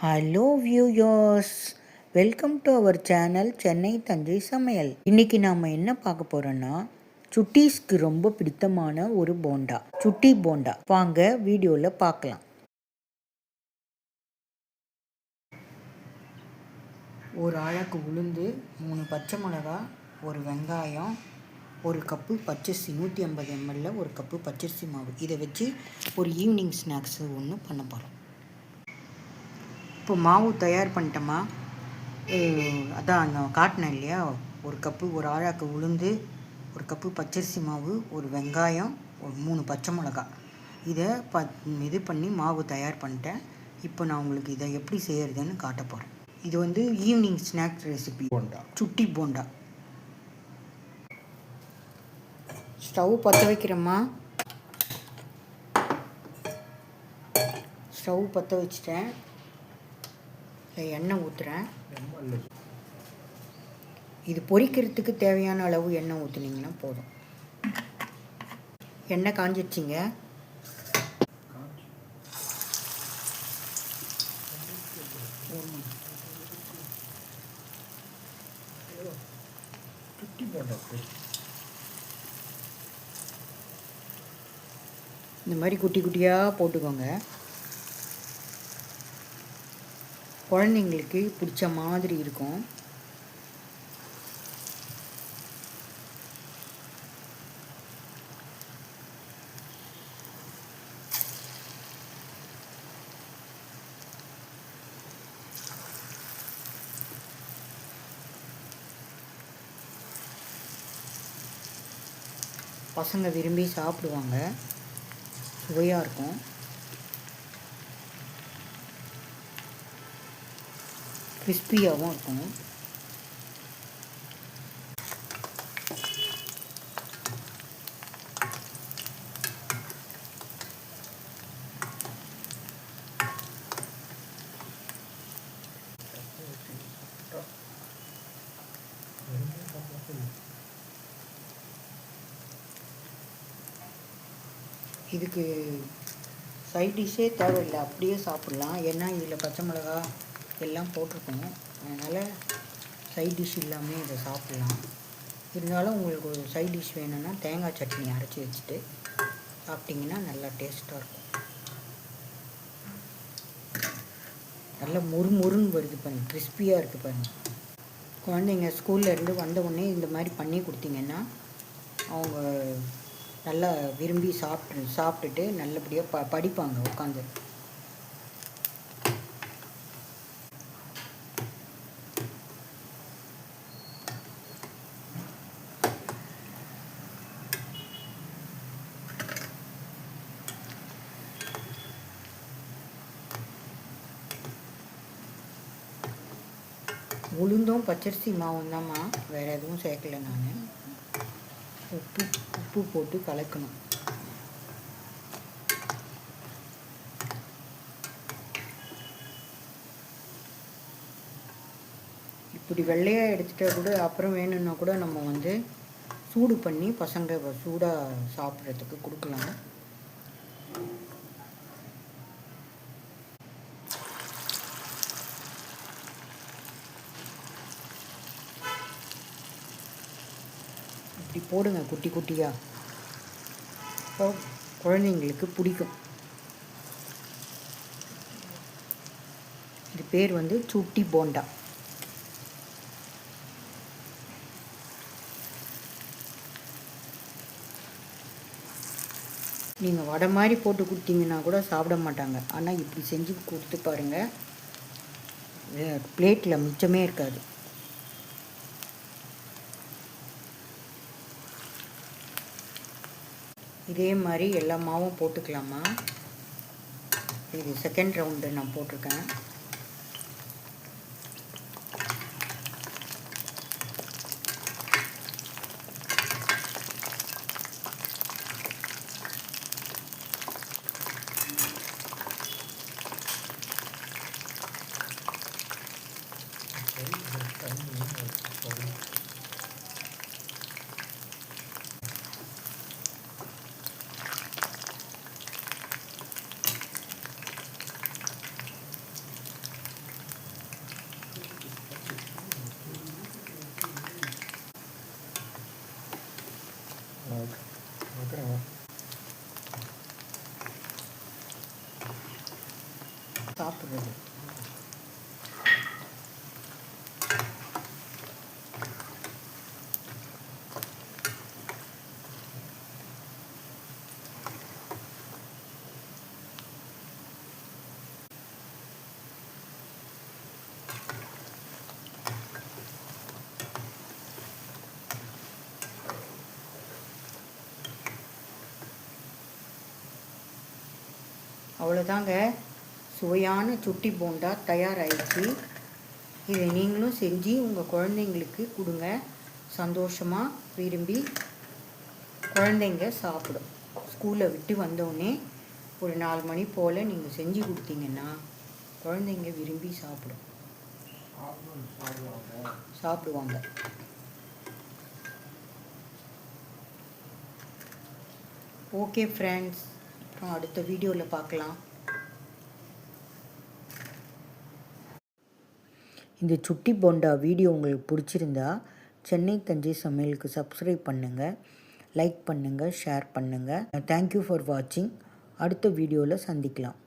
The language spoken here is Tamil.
Hello viewers welcome to our channel Chennai Thanjai சமையல் இன்னைக்கு நாம் என்ன பார்க்க போறோம்னா சுட்டீஸ்க்கு ரொம்ப பிடித்தமான ஒரு போண்டா சுட்டி போண்டா. வாங்க வீடியோவில் பார்க்கலாம். ஒரு அழகு உளுந்து மூணு பச்சை மிளகா ஒரு வெங்காயம் ஒரு கப்பு பச்சரிசி நூற்றி ஐம்பது எம்எல்ல ஒரு கப்பு பச்சரிசி மாவு. இதை வச்சு ஒரு ஈவினிங் ஸ்நாக்ஸ் ஒன்று பண்ண போகிறோம் இப்போ மாவு தயார் பண்ணிட்டோமா அதான் அந்த காட்டினேன் இல்லையா? ஒரு கப்பு ஒரு ஆழாக்கு உளுந்து ஒரு கப்பு பச்சரிசி மாவு ஒரு வெங்காயம் ஒரு மூணு பச்சை மிளகா. இதை ப இது பண்ணி மாவு தயார் பண்ணிட்டேன். இப்போ நான் உங்களுக்கு இதை எப்படி செய்கிறதுன்னு காட்ட போகிறேன் இது வந்து ஈவினிங் ஸ்நாக்ஸ் ரெசிபி போண்டா. சுட்டி போண்டா. ஸ்டவ் பற்ற வைக்கிறேம்மா. ஸ்டவ் பற்ற வச்சிட்டேன். எண்ணெய் ஊற்றுறேன் இது பொரிக்கிறதுக்கு தேவையான அளவு எண்ணெய் ஊற்றுனீங்கன்னா போதும். எண்ணெய் காஞ்சிடுச்சிங்க இந்த மாதிரி குட்டி குட்டியாக போட்டுக்கோங்க. குழந்தைங்களுக்கு பிடிச்ச மாதிரி இருக்கும். பசங்க விரும்பி சாப்பிடுவாங்க. சுவையாக இருக்கும். கிறிஸ்பியாகவும் இருக்கும். இதுக்கு சைட் டிஷ்ஷே தேவையில்லை அப்படியே சாப்பிட்லாம். ஏன்னா இதில் பச்சை மிளகா எல்லாம் போட்டிருக்கோம். அதனால் சைட் டிஷ் இல்லாமல் இதை சாப்பிட்லாம். இருந்தாலும் உங்களுக்கு ஒரு சைட் டிஷ் வேணும்னா தேங்காய் சட்னி அரைச்சி வச்சுட்டு சாப்பிட்டிங்கன்னா நல்லா டேஸ்ட்டாக இருக்கும். நல்லா முறு முறுன்னு வருது பாருங்கள் கிறிஸ்பியாக இருக்குது பாருங்கள் குழந்தைங்க ஸ்கூல்லேருந்து வந்த உடனே இந்த மாதிரி பண்ணி கொடுத்தீங்கன்னா அவங்க நல்லா விரும்பி சாப்பிட்டு சாப்பிட்டுட்டு நல்லபடியாக ப படிப்பாங்க உட்காந்து உளுந்தும் பச்சரிசி மாவும் தான்மா. வேறு எதுவும் சேர்க்கல நான். உப்பு உப்பு போட்டு கலக்கணும். இப்படி வெள்ளையாக எடுத்துகிட்டா கூட அப்புறம் வேணும்னா கூட நம்ம வந்து சூடு பண்ணி பசங்க சூடாக சாப்பிட்றதுக்கு கொடுக்கலாம். இப்படி போடுங்க குட்டி குட்டியாக இப்போ குழந்தைங்களுக்கு பிடிக்கும். இது பேர் வந்து சுட்டி போண்டா. நீங்கள் வடை மாதிரி போட்டு கொடுத்தீங்கன்னா கூட சாப்பிட மாட்டாங்க. ஆனால் இப்படி செஞ்சு கொடுத்து பாருங்கள் பிளேட்டில் மிச்சமே இருக்காது. இதே மாதிரி எல்லா மாவும் போட்டுக்கலாமா? இது செகண்ட் ரவுண்டு நான் போட்டிருக்கேன். அவ்வளோதாங்க சுவையான சுட்டி போண்டா தயாராகிடுச்சு இதை நீங்களும் செஞ்சு உங்கள் குழந்தைங்களுக்கு கொடுங்க. சந்தோஷமாக விரும்பி குழந்தைங்க சாப்பிடும். ஸ்கூலை விட்டு வந்தோடனே ஒரு நாலு மணி போல் நீங்கள் செஞ்சு கொடுத்தீங்கன்னா குழந்தைங்க விரும்பி சாப்பிடும். சாப்பிடுவாங்க. ஓகே ஃப்ரெண்ட்ஸ் அப்புறம் அடுத்த வீடியோவில் பார்க்கலாம். இந்த சுட்டி போண்டா வீடியோ உங்களுக்கு பிடிச்சிருந்தா சென்னை தஞ்சை சமையலுக்கு சப்ஸ்கிரைப் பண்ணுங்கள் லைக் பண்ணுங்கள் ஷேர் பண்ணுங்கள் தேங்க்யூ ஃபார் வாட்சிங் அடுத்த வீடியோவில் சந்திக்கலாம்.